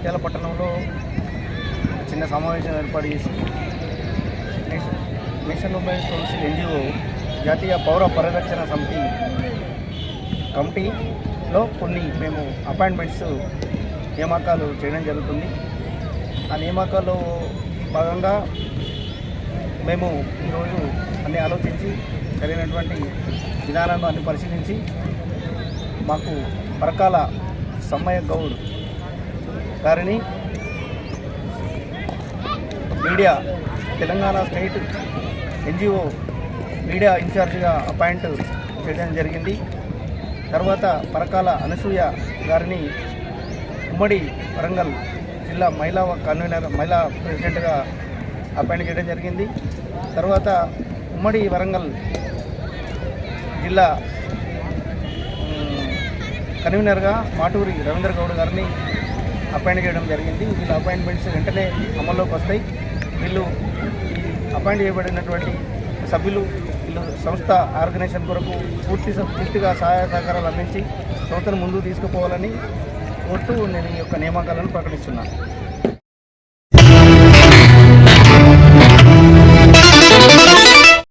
ముత్యాల పట్టణంలో చిన్న సమావేశం ఏర్పాటు చేసి నేషనల్ ఉమెన్స్ కౌన్సిల్ ఎన్జిఓ జాతీయ పౌర పరిరక్షణ సమితి కమిటీలో కొన్ని మేము అపాయింట్మెంట్స్ నియామకాలు చేయడం జరుగుతుంది. ఆ నియామకాల్లో భాగంగా మేము ఈరోజు అన్ని ఆలోచించి సరైనటువంటి విధానాలను అన్ని పరిశీలించి మాకు పరకాల సమ్మయ్య గౌడ్ గారిని media Telangana state NGO media ఇన్ఛార్జిగా అపాయింట్ చేయడం జరిగింది. తర్వాత పరకాల అనసూయ గారిని ఉమ్మడి వరంగల్ జిల్లా మహిళా కన్వీనర్ మహిళా ప్రెసిడెంట్గా అపాయింట్ చేయడం జరిగింది. తర్వాత ఉమ్మడి వరంగల్ జిల్లా కన్వీనర్గా మాటూరి రవీంద్ర గౌడ్ గారిని అపాయింట్ చేయడం జరిగింది. వీళ్ళ అపాయింట్మెంట్స్ వెంటనే అమల్లోకి వస్తాయి. వీళ్ళు అపాయింట్ చేయబడినటువంటి సభ్యులు వీళ్ళు సంస్థ ఆర్గనైజేషన్ కొరకు పూర్తి స- పూర్తిగా సహాయ సహకారాలు అందించి సంస్థను ముందుకు తీసుకుపోవాలని కోరుతూ నేను ఈ యొక్క నియామకాలను ప్రకటిస్తున్నాను.